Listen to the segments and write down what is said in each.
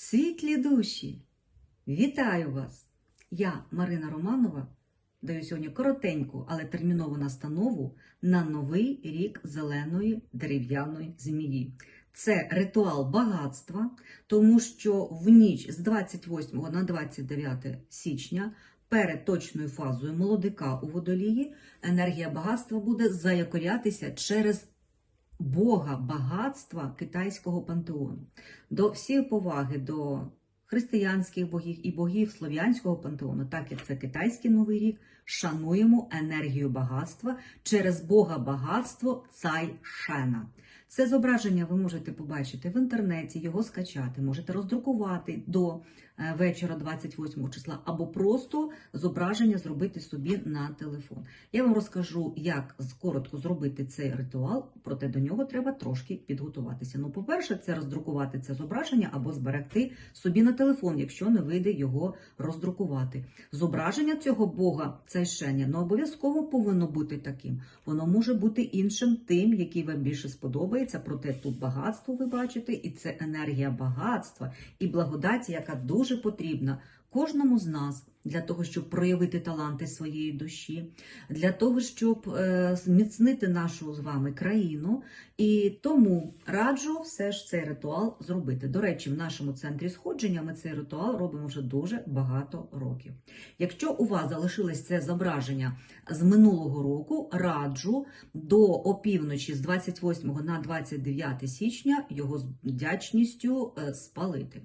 Світлі душі! Вітаю вас! Я, Марина Романова, даю сьогодні коротеньку, але термінову настанову на новий рік зеленої дерев'яної змії. Це ритуал багатства, тому що в ніч з 28 на 29 січня перед точною фазою молодика у водолії енергія багатства буде заякорятися через Бога багатства китайського пантеону. До всієї поваги до християнських богів і богів слов'янського пантеону, так як це китайський новий рік, шануємо енергію багатства через Бога багатство Цай Шена. Це зображення ви можете побачити в інтернеті, його скачати, можете роздрукувати до вечора 28 числа, або просто зображення зробити собі на телефон. Я вам розкажу, як коротко зробити цей ритуал, проте до нього треба трошки підготуватися. Ну, по-перше, це роздрукувати це зображення або зберегти собі на телефон, якщо не вийде його роздрукувати. Зображення цього Бога, це шення, не обов'язково повинно бути таким. Воно може бути іншим, тим, який вам більше сподобається. Проте тут багатство ви бачите, і це енергія багатства і благодаті, яка дуже потрібна кожному з нас для того, щоб проявити таланти своєї душі, для того, щоб е, зміцнити нашу з вами країну. І тому раджу все ж цей ритуал зробити. До речі, в нашому центрі сходження ми цей ритуал робимо вже дуже багато років. Якщо у вас залишилось це зображення з минулого року, раджу до опівночі з 28 на 29 січня його з вдячністю е, спалити.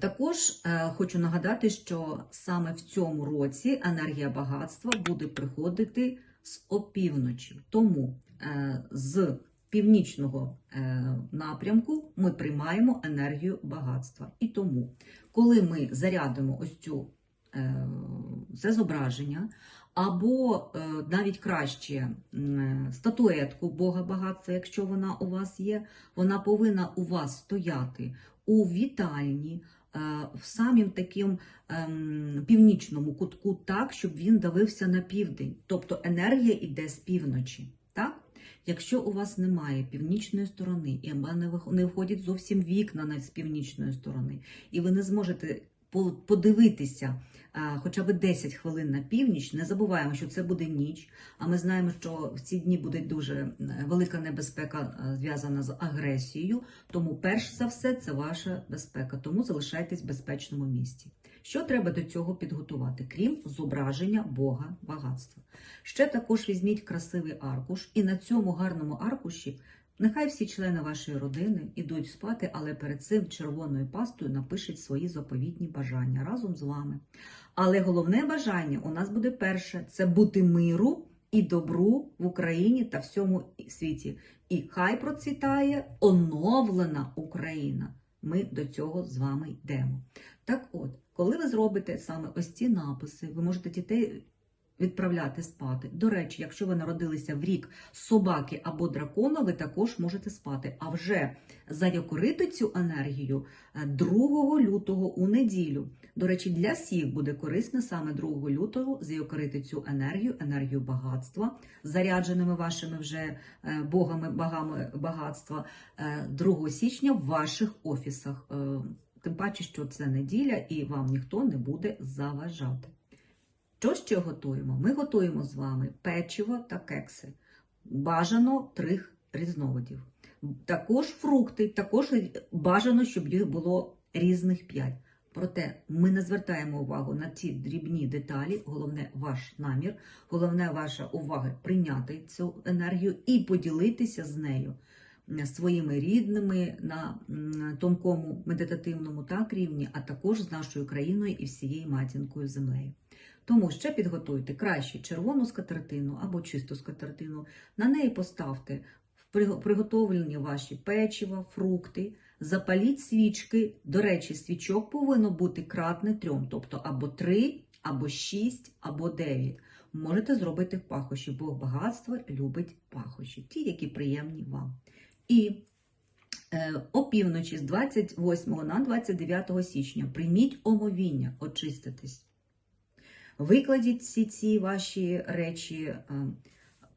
Також е, хочу нагадати, що саме в цьому році енергія багатства буде приходити з опівночі. Тому е, з північного е, напрямку ми приймаємо енергію багатства. І тому, коли ми зарядимо ось цю це зображення, або е, навіть краще м, статуетку Бога багатства, якщо вона у вас є, вона повинна у вас стояти у вітальні, е, в самім таким ем, північному кутку, так, щоб він давився на південь. Тобто енергія йде з півночі. Так? Якщо у вас немає північної сторони, і не вих- не входять зовсім вікна з північної сторони, і ви не зможете подивитися хоча б 10 хвилин на північ, не забуваємо, що це буде ніч, а ми знаємо, що в ці дні буде дуже е, велика небезпека е, зв'язана з агресією. Тому, перш за все, це ваша безпека. Тому залишайтесь в безпечному місці. Що треба до цього підготувати, крім зображення Бога багатства? Ще також візьміть красивий аркуш, і на цьому гарному аркуші нехай всі члени вашої родини ідуть спати, але перед цим червоною пастою напишіть свої заповітні бажання разом з вами. Але головне бажання у нас буде перше це бути миру і добру в Україні та всьому світі. І хай процвітає оновлена Україна. Ми до цього з вами йдемо. Так от, коли ви зробите саме ось ці написи, ви можете дітей відправляти спати. До речі, якщо ви народилися в рік собаки або дракона, ви також можете спати. А вже заякорити цю енергію е, 2 лютого у неділю. До речі, для всіх буде корисно саме 2 лютого заякорити цю енергію, енергію багатства, зарядженими вашими вже е, богами, богами багатства е, 2 січня в ваших офісах. Е, Тим паче, що це неділя і вам ніхто не буде заважати. Що ще готуємо? Ми готуємо з вами печиво та кекси. Бажано трьох різновидів. Також фрукти, також бажано, щоб їх було різних п'ять. Проте ми не звертаємо увагу на ці дрібні деталі. Головне ваш намір, головне ваша увага прийняти цю енергію і поділитися з нею своїми рідними на тонкому медитативному так рівні, а також з нашою країною і всією матінкою землею. Тому ще підготуйте краще червону скатертину або чисту скатертину. На неї поставте приготовлені ваші печива, фрукти, запаліть свічки. До речі, свічок повинно бути кратне трьом, тобто або три, або шість, або дев'ять. Можете зробити пахощі, Бог багатства любить пахощі, ті, які приємні вам. І е, опівночі з 28 на 29 січня прийміть омовіння, очиститись. Викладіть всі ці ваші речі е,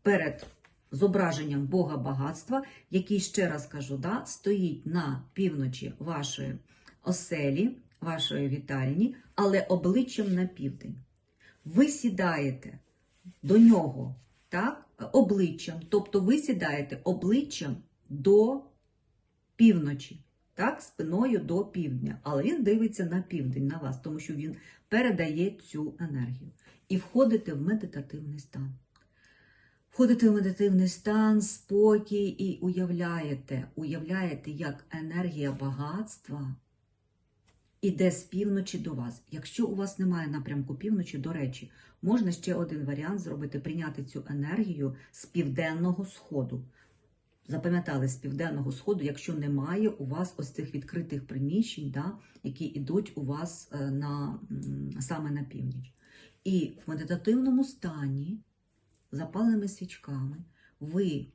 перед зображенням Бога багатства, який, ще раз кажу, да, стоїть на півночі вашої оселі, вашої вітальні, але обличчям на південь. Ви сідаєте до нього так, обличчям, тобто ви сідаєте обличчям до півночі, так, спиною до півдня. Але він дивиться на південь, на вас, тому що він передає цю енергію. І входите в медитативний стан. Входите в медитативний стан, спокій і уявляєте, уявляєте, як енергія багатства іде з півночі до вас. Якщо у вас немає напрямку півночі, до речі, можна ще один варіант зробити прийняти цю енергію з південного сходу. Запам'ятали з південного сходу, якщо немає у вас ось цих відкритих приміщень, да, які йдуть у вас е, на, саме на північ. І в медитативному стані, запаленими свічками, ви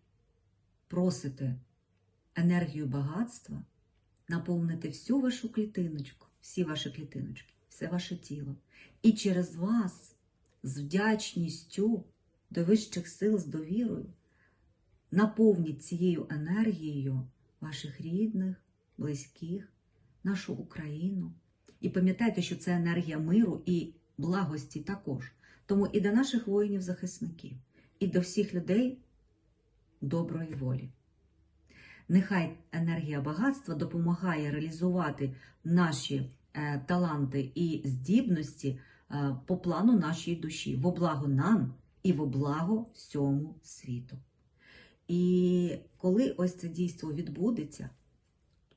просите енергію багатства наповнити всю вашу клітиночку, всі ваші клітиночки, все ваше тіло. І через вас з вдячністю до вищих сил, з довірою, наповніть цією енергією ваших рідних, близьких, нашу Україну. І пам'ятайте, що це енергія миру і благості також. Тому і до наших воїнів-захисників, і до всіх людей доброї волі. Нехай енергія багатства допомагає реалізувати наші е, таланти і здібності е, по плану нашої душі, во благо нам і во благо всьому світу. І коли ось це дійство відбудеться,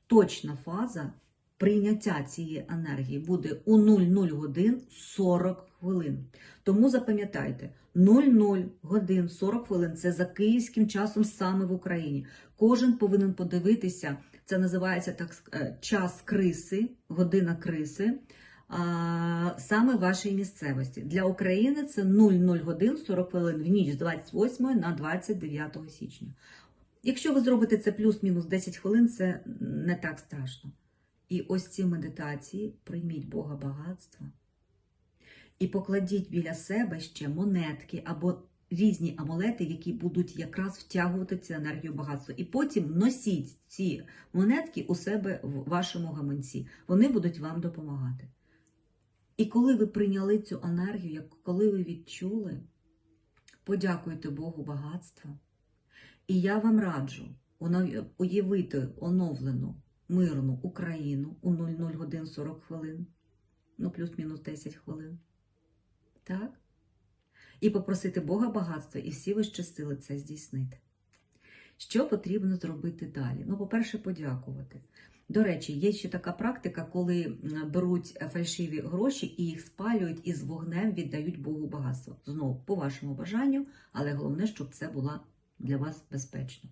точна фаза прийняття цієї енергії буде у 00 годин 40 хвилин. Тому запам'ятайте, 00 годин 40 хвилин це за київським часом саме в Україні. Кожен повинен подивитися, це називається так е, час криси, година криси. Саме вашій місцевості. Для України це 00 годин 40 хвилин в ніч з 28 на 29 січня. Якщо ви зробите це плюс-мінус 10 хвилин, це не так страшно. І ось ці медитації прийміть Бога багатства і покладіть біля себе ще монетки або різні амулети, які будуть якраз втягувати цю енергію багатства. І потім носіть ці монетки у себе в вашому гаманці. Вони будуть вам допомагати. І коли ви прийняли цю енергію, коли ви відчули, подякуйте Богу багатства. І я вам раджу уявити оновлену мирну Україну у 00 годин 40 хвилин, ну плюс-мінус 10 хвилин. Так? І попросити Бога багатства, і всі вищі сили це здійснити. Що потрібно зробити далі? Ну, по-перше, подякувати. До речі, є ще така практика, коли беруть фальшиві гроші і їх спалюють і з вогнем віддають Богу багатство. Знову по вашому бажанню, але головне, щоб це було для вас безпечно.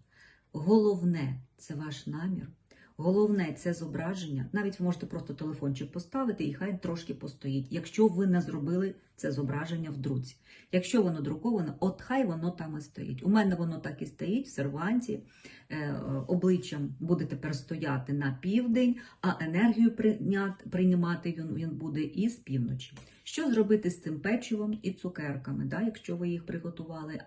Головне це ваш намір. Головне це зображення. Навіть ви можете просто телефончик поставити і хай трошки постоїть, якщо ви не зробили це зображення в друці. Якщо воно друковане, от хай воно там і стоїть. У мене воно так і стоїть в серванті. Е, обличчям буде тепер стояти на південь, а енергію приймати він, буде із півночі. Що зробити з цим печивом і цукерками, да, якщо ви їх приготували?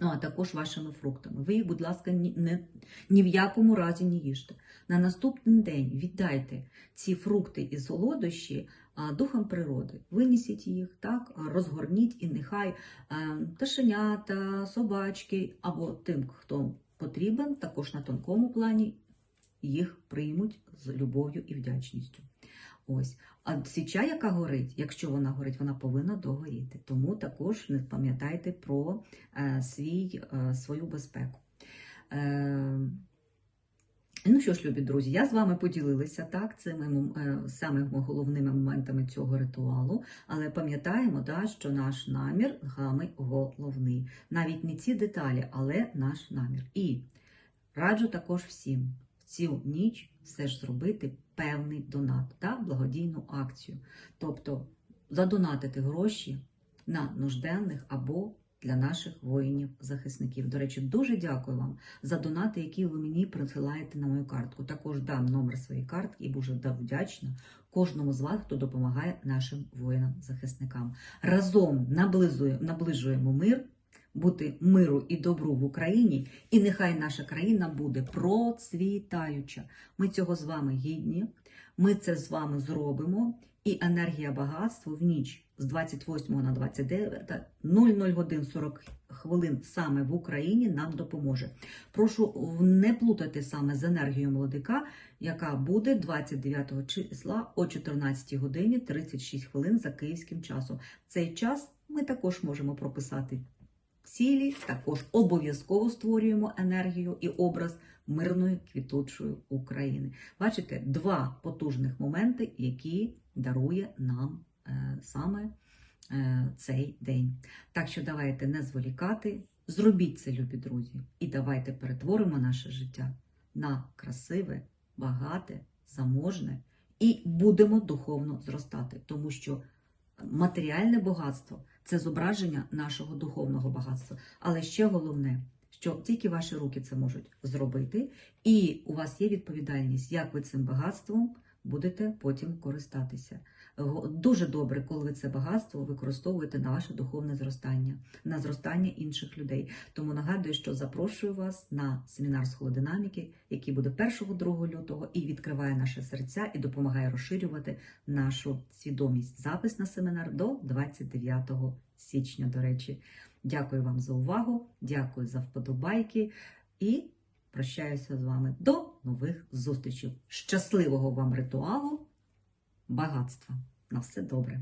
А також вашими фруктами. Ви їх, будь ласка, ні, не, ні в якому разі не їжте. На наступний день віддайте ці фрукти і солодощі духам природи. Винесіть їх, так, розгорніть і нехай а, пташенята, собачки або тим, хто потрібен, також на тонкому плані їх приймуть з любов'ю і вдячністю. Ось. А свіча, яка горить, якщо вона горить, вона повинна догоріти. Тому також не пам'ятайте про е, свій, е, свою безпеку. Е, ну що ж, любі друзі, я з вами поділилася так, цими самими головними моментами цього ритуалу, але пам'ятаємо, да, що наш намір гами головний. Навіть не ці деталі, але наш намір. І раджу також всім цю ніч все ж зробити певний донат, так, благодійну акцію. Тобто задонатити гроші на нужденних або для наших воїнів-захисників. До речі, дуже дякую вам за донати, які ви мені присилаєте на мою картку. Також дам номер своєї картки і дуже вдячна кожному з вас, хто допомагає нашим воїнам-захисникам. Разом наближуємо мир, бути миру і добру в Україні, і нехай наша країна буде процвітаюча. Ми цього з вами гідні. Ми це з вами зробимо. І енергія багатства в ніч з 28 на 29 00 годин 40 хвилин саме в Україні нам допоможе. Прошу не плутати саме з енергією молодика, яка буде 29 числа о 14 годині 36 хвилин за київським часом. Цей час ми також можемо прописати цілі, також обов'язково створюємо енергію і образ мирної квітучої України. Бачите, два потужних моменти, які дарує нам е, саме е, цей день. Так що давайте не зволікати, зробіть це, любі друзі, і давайте перетворимо наше життя на красиве, багате, заможне і будемо духовно зростати, тому що матеріальне багатство це зображення нашого духовного багатства. Але ще головне, що тільки ваші руки це можуть зробити, і у вас є відповідальність, як ви цим багатством будете потім користатися. Дуже добре, коли ви це багатство використовуєте на ваше духовне зростання, на зростання інших людей. Тому нагадую, що запрошую вас на семінар з холодинаміки, який буде 1-2 лютого і відкриває наше серця і допомагає розширювати нашу свідомість. Запис на семінар до 29 січня. До речі, дякую вам за увагу, дякую за вподобайки і прощаюся з вами до нових зустрічей. Щасливого вам ритуалу, багатства! На все добре!